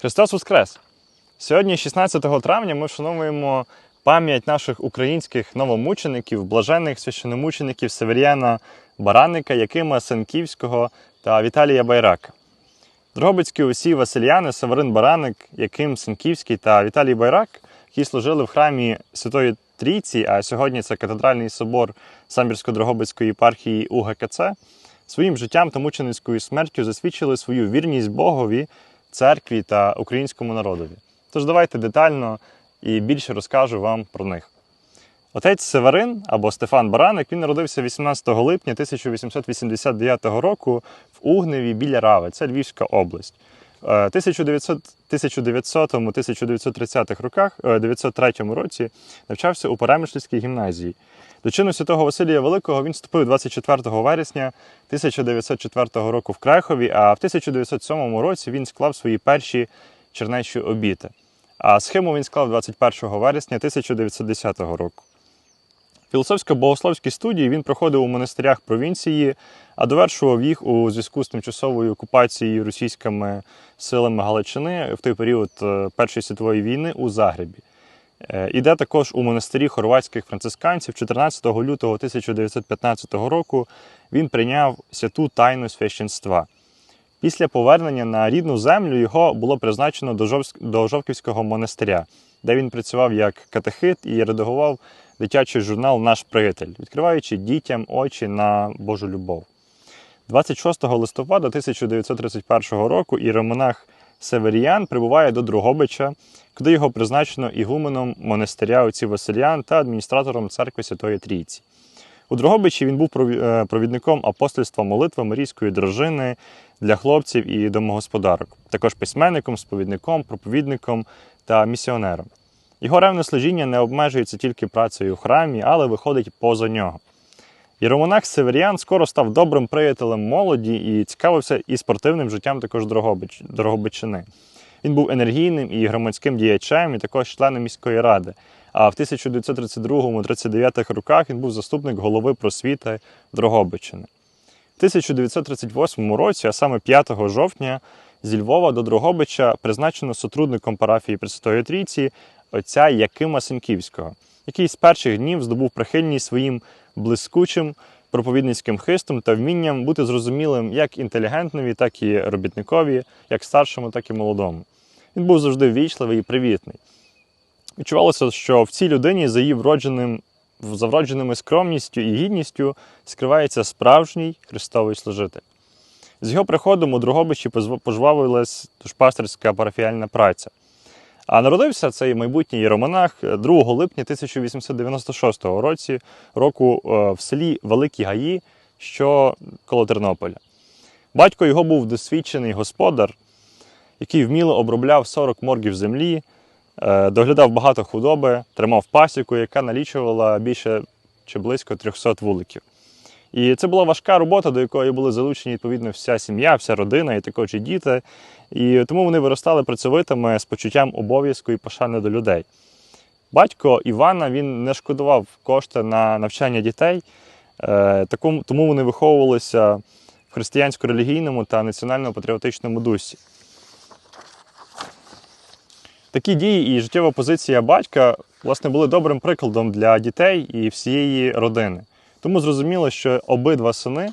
Христос Воскрес! Сьогодні, 16 травня, ми вшановуємо пам'ять наших українських новомучеників, блажених священомучеників Север'яна Бараника, Якима Сенківського та Віталія Байрака. Дрогобицькі усі Васильяни, Северин Бараник, Яким Сенківський та Віталій Байрак, які служили в храмі Святої Трійці, а сьогодні це катедральний собор Самбірсько-Дрогобицької єпархії УГКЦ, своїм життям та мученицькою смертю засвідчили свою вірність Богові, церкві та українському народові. Тож давайте детально і більше розкажу вам про них. Отець Северин або Стефан Бараник він народився 18 липня 1889 року в Угневі біля Рави, це Львівська область. Е, 1900-1930 роках, е, 903 році навчався у Перемишльській гімназії. До чину святого Василія Великого він вступив 24 вересня 1904 року в Крайхові, а в 1907 році він склав свої перші чернечі обіти. А схему він склав 21 вересня 1910 року. Філософсько-богословські студії він проходив у монастирях провінції, а довершував їх у зв'язку з тимчасовою окупацією російськими силами Галичини в той період е, Першої світової війни у Загребі. Е, Іде також у монастирі хорватських францисканців 14 лютого 1915 року він прийняв святу тайну священства. Після повернення на рідну землю його було призначено до, Жовківського монастиря, де він працював як катехит і редагував дитячий журнал Наш приятель, відкриваючи дітям очі на Божу любов. 26 листопада 1931 року іеромонах Северіян прибуває до Другобича, куди його призначено ігуменом монастиря отців Васильян та адміністратором церкви Святої Трійці. У Дрогобичі він був е, провідником апостольства молитви Марійської дружини для хлопців і домогосподарок, також письменником, сповідником, проповідником та місіонером. Його ревне служіння не обмежується тільки працею в храмі, але виходить поза нього. Єромонах Северіан скоро став добрим приятелем молоді і цікавився і спортивним життям також Дрогобич, Дрогобичини. Він був енергійним і громадським діячем, і також членом міської ради. А в 1932-39 роках він був заступник голови просвіти Дрогобичини. В 1938 році, а саме 5 жовтня, зі Львова до Дрогобича призначено сотрудником парафії Пресвятої Трійці отця Якима Сенківського, який з перших днів здобув прихильність своїм блискучим проповідницьким хистом та вмінням бути зрозумілим як інтелігентнові, так і робітникові, як старшому, так і молодому. Він був завжди ввічливий і привітний. Відчувалося, що в цій людині за її вродженим, за вродженими скромністю і гідністю скривається справжній Христовий служитель. З його приходом у Другобичі пожвавилась душпастерська парафіальна праця. А народився цей майбутній єромонах 2 липня 1896 році, року е, в селі Великі Гаї, що коло Тернополя. Батько його був досвідчений господар, який вміло обробляв 40 моргів землі, е, доглядав багато худоби, тримав пасіку, яка налічувала більше чи близько 300 вуликів. І це була важка робота, до якої були залучені відповідно вся сім'я, вся родина і також і діти. І тому вони виростали працьовитими з почуттям обов'язку і пошани до людей. Батько Івана він не шкодував кошти на навчання дітей, е, тому вони виховувалися в християнсько-релігійному та національно-патріотичному дусі. Такі дії і життєва позиція батька власне були добрим прикладом для дітей і всієї родини. Тому зрозуміло, що обидва сини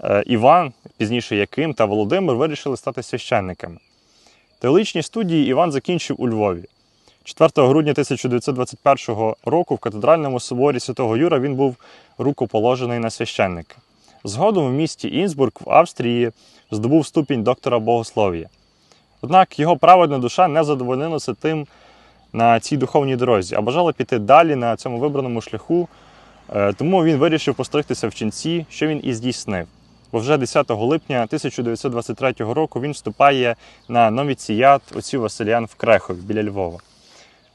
е, Іван, пізніше Яким та Володимир вирішили стати священниками. Теологічні студії Іван закінчив у Львові. 4 грудня 1921 року в катедральному соборі Святого Юра він був рукоположений на священника. Згодом в місті Інсбург в Австрії здобув ступінь доктора богослов'я. Однак його праведна душа не задовольнилася тим на цій духовній дорозі, а бажала піти далі на цьому вибраному шляху, тому він вирішив постригтися в ченці, що він і здійснив. Бо вже 10 липня 1923 року він вступає на новіціят отців Василян в Крехові біля Львова.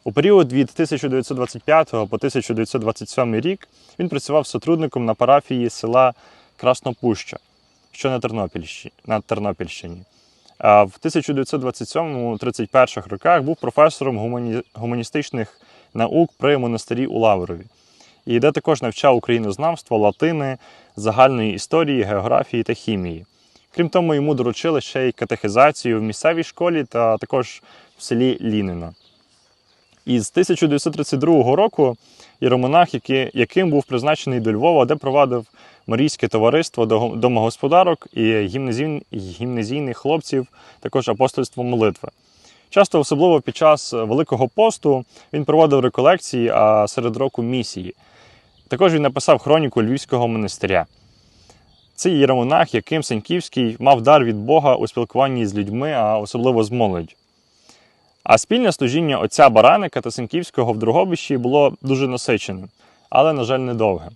У період від 1925 по 1927 рік він працював сотрудником на парафії села Краснопуща, що на Тернопільщині. На Тернопільщині. А в 1927-31 роках був професором гумані... гуманістичних наук при монастирі у Лаврові. І де також навчав українознавство, латини, загальної історії, географії та хімії. Крім того, йому доручили ще й катехизацію в місцевій школі та також в селі Лінина. І з 1932 року іеромонах, який- яким був призначений до Львова, де провадив Марійське товариство домогосподарок і гімназійн- гімназійних хлопців, також апостольство молитви. Часто, особливо під час Великого посту, він проводив реколекції, а серед року місії. Також він написав хроніку Львівського монастиря. Цей єромонах, яким Саньківський мав дар від Бога у спілкуванні з людьми, а особливо з молоддю. А спільне служіння отця Бараника та Сенківського в Другобищі було дуже насиченим, але, на жаль, недовге.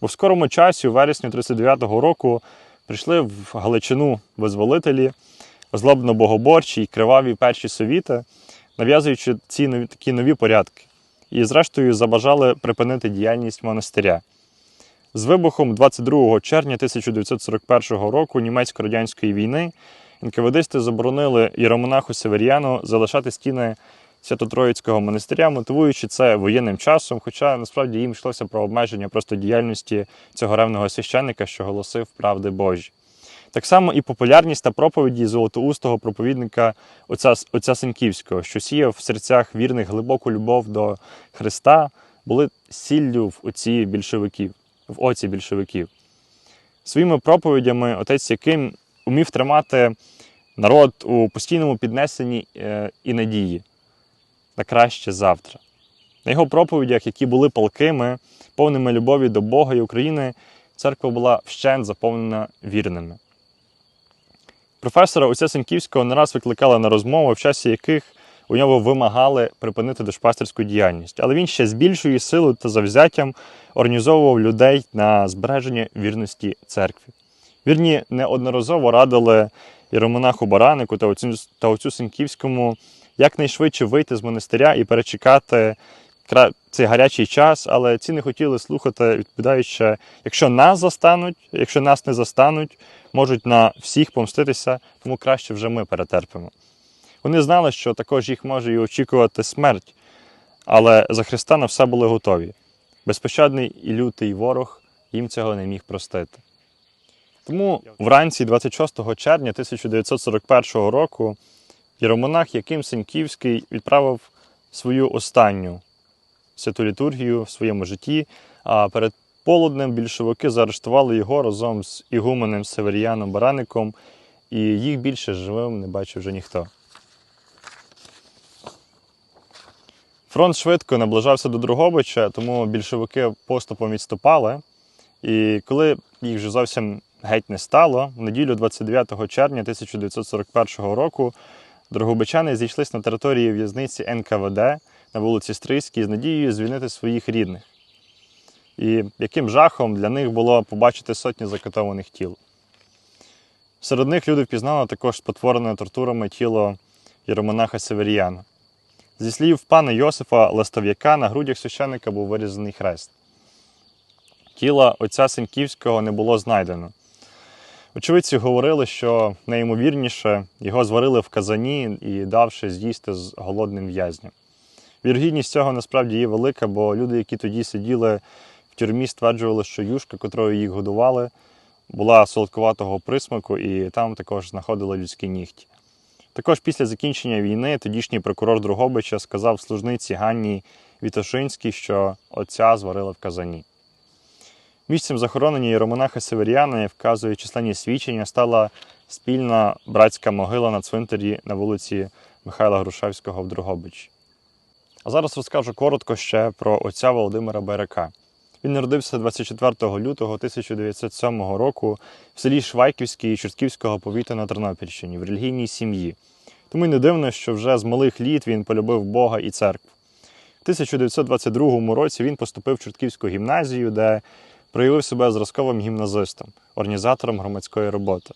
Бо в скорому часі, у вересні 39-го року, прийшли в Галичину визволителі, злобно богоборчі і криваві перші совіти, нав'язуючи ці нові, такі нові порядки, і, зрештою, забажали припинити діяльність монастиря. З вибухом 22 червня 1941 року німецько-радянської війни НКВДисти заборонили іеромонаху Северіану залишати стіни Свято-Троїцького монастиря, мотивуючи це воєнним часом, хоча насправді їм йшлося про обмеження просто діяльності цього ревного священника, що голосив правди Божі. Так само і популярність та проповіді золотоустого проповідника отця, отця Сенківського, що сіяв в серцях вірних глибоку любов до Христа, були сіллю в оці більшовиків, в оці більшовиків. Своїми проповідями отець Яким умів тримати народ у постійному піднесенні е, і надії на краще завтра. На його проповідях, які були палкими, повними любові до Бога і України, церква була вщент заповнена вірними. Професора отця Сенківського не раз викликали на розмови, в часі яких у нього вимагали припинити душпастерську діяльність. Але він ще з більшою силою та завзяттям організовував людей на збереження вірності церкві. Вірні неодноразово радили іеромонаху Баранику та отцю, Сенківському якнайшвидше вийти з монастиря і перечекати цей гарячий час, але ці не хотіли слухати, відповідаючи, якщо нас застануть, якщо нас не застануть, можуть на всіх помститися, тому краще вже ми перетерпимо. Вони знали, що також їх може і очікувати смерть, але за Христа на все були готові. Безпощадний і лютий ворог їм цього не міг простити. Тому вранці 26 червня 1941 року єромонах Яким Сеньківський відправив свою останню святу літургію в своєму житті, а перед полуднем більшовики заарештували його разом з ігуменем Северіяном Бараником, і їх більше живим не бачив вже ніхто. Фронт швидко наближався до Другобича, тому більшовики поступом відступали. І коли їх вже зовсім геть не стало, в неділю 29 червня 1941 року Дрогобичани зійшлися на території в'язниці НКВД на вулиці Стрийській з надією звільнити своїх рідних. І яким жахом для них було побачити сотні закатованих тіл. Серед них люди впізнали також спотворене тортурами тіло єромонаха Северіяна. Зі слів пана Йосифа Ластов'яка на грудях священника був вирізаний хрест. Тіла отця Сеньківського не було знайдено. Очевидці говорили, що найімовірніше його зварили в казані і давши з'їсти з голодним в'язням. Вірогідність цього насправді є велика, бо люди, які тоді сиділи в тюрмі, стверджували, що юшка, котрою їх годували, була солодкуватого присмаку, і там також знаходили людські нігті. Також після закінчення війни тодішній прокурор Другобича сказав служниці Ганні Вітошинській, що отця зварили в казані. Місцем захоронення єромонаха Северіана, як вказує численні свідчення, стала спільна братська могила на цвинтарі на вулиці Михайла Грушевського в Другобичі. А зараз розкажу коротко ще про отця Володимира Берека. Він народився 24 лютого 1907 року в селі Швайківській Чортківського повіту на Тернопільщині в релігійній сім'ї. Тому й не дивно, що вже з малих літ він полюбив Бога і церкву. В 1922 році він поступив в Чортківську гімназію, де проявив себе зразковим гімназистом, організатором громадської роботи.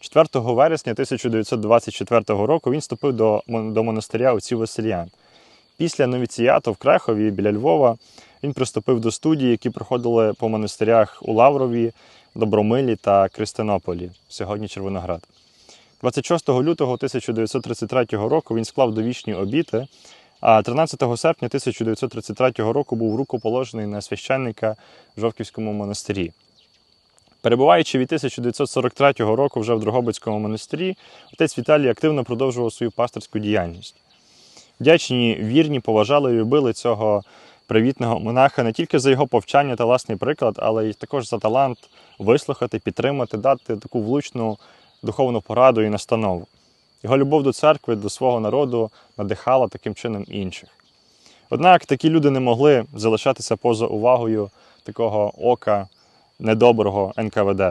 4 вересня 1924 року він вступив до, мон- до монастиря отців Васильян. Після новіціяту в Крехові біля Львова він приступив до студій, які проходили по монастирях у Лаврові, Добромилі та Кристинополі, сьогодні Червоноград. 26 лютого 1933 року він склав довічні обіти, а 13 серпня 1933 року був рукоположений на священника в Жовківському монастирі. Перебуваючи від 1943 року вже в Дрогобицькому монастирі, отець Віталій активно продовжував свою пасторську діяльність. Вдячні, вірні, поважали і любили цього привітного монаха не тільки за його повчання та власний приклад, але й також за талант вислухати, підтримати, дати таку влучну духовну пораду і настанову. Його любов до церкви, до свого народу надихала таким чином інших. Однак такі люди не могли залишатися поза увагою такого ока недоброго НКВД.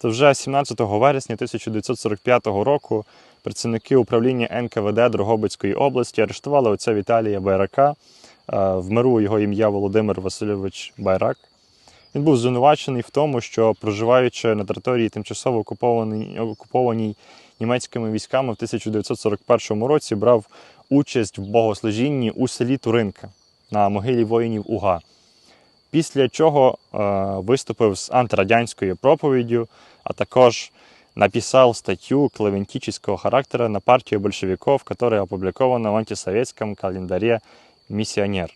То вже 17 вересня 1945 року працівники управління НКВД Дрогобицької області арештували отця Віталія Байрака. Е, В миру його ім'я Володимир Васильович Байрак. Він був звинувачений в тому, що проживаючи на території тимчасово окупованій, окупованій німецькими військами в 1941 році, брав участь в богослужінні у селі Туринка на могилі воїнів УГА. Після чого е, виступив з антирадянською проповіддю, а також написал статью клевентического характера на партию большевиков, которая опубликована в антисоветском календаре «Миссионер»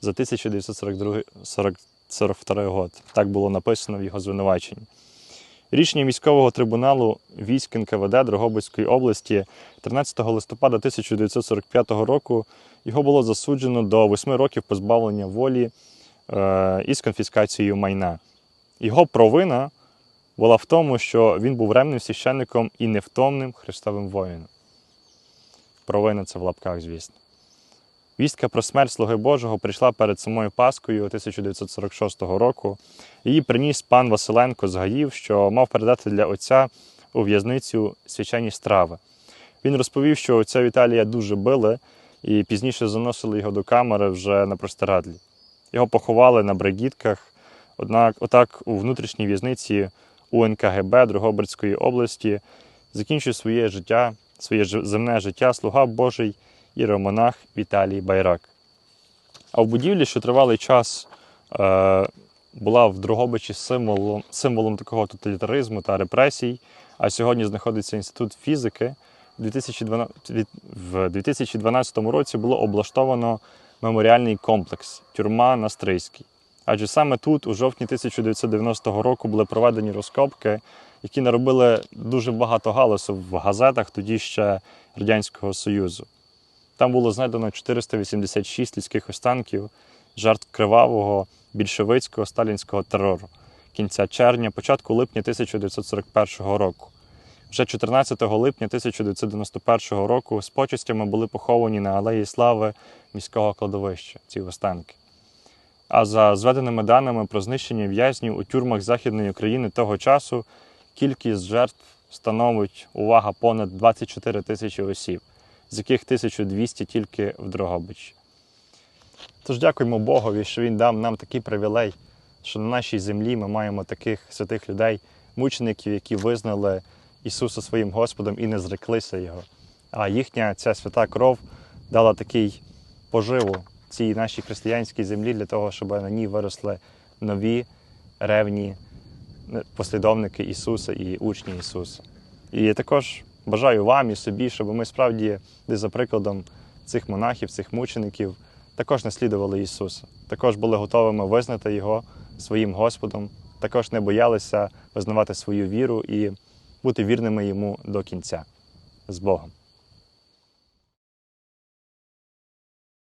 за 1942 год. Так було написано в його звинуваченні. Рішення військового трибуналу військ НКВД Дрогобицької області 13 листопада 1945 року його було засуджено до 8 років позбавлення волі е, із конфіскацією майна. Його провина була в тому, що він був ремним священником і невтомним Христовим воїном. Провина це в лапках, звісно. Вістка про смерть Слуги Божого прийшла перед самою Паскою 1946 року. Її приніс пан Василенко з Гаїв, що мав передати для отця у в'язницю свячені страви. Він розповів, що отця Віталія дуже били і пізніше заносили його до камери вже на простирадлі. Його поховали на бригітках, однак, отак у внутрішній в'язниці УНКГБ Дрогобицької області закінчив своє життя, своє земне життя слуга Божий іеромонах Віталій Байрак. А в будівлі, що тривалий час е, була в Дрогобичі символом, символом такого тоталітаризму та репресій, а сьогодні знаходиться інститут фізики. У 2012, від- в 2012 році було облаштовано меморіальний комплекс тюрма на. Адже саме тут, у жовтні 1990 року, були проведені розкопки, які наробили дуже багато галасу в газетах тоді ще Радянського Союзу. Там було знайдено 486 людських останків, жертв кривавого більшовицького сталінського терору кінця червня, початку липня 1941 року. Вже 14 липня 1991 року з почестями були поховані на Алеї Слави міського кладовища ці останки. А за зведеними даними про знищення в'язнів у тюрмах Західної України того часу кількість жертв становить увага понад 24 тисячі осіб, з яких 1200 тільки в Дрогобичі. Тож дякуємо Богові, що Він дав нам такий привілей, що на нашій землі ми маємо таких святих людей, мучеників, які визнали Ісуса своїм Господом і не зреклися Його. А їхня ця свята кров дала такий поживу цій нашій християнській землі для того, щоб на ній виросли нові ревні послідовники Ісуса і учні Ісуса. І я також бажаю вам і собі, щоб ми справді, десь за прикладом цих монахів, цих мучеників, також наслідували Ісуса, також були готовими визнати Його своїм Господом, також не боялися визнавати свою віру і бути вірними йому до кінця з Богом.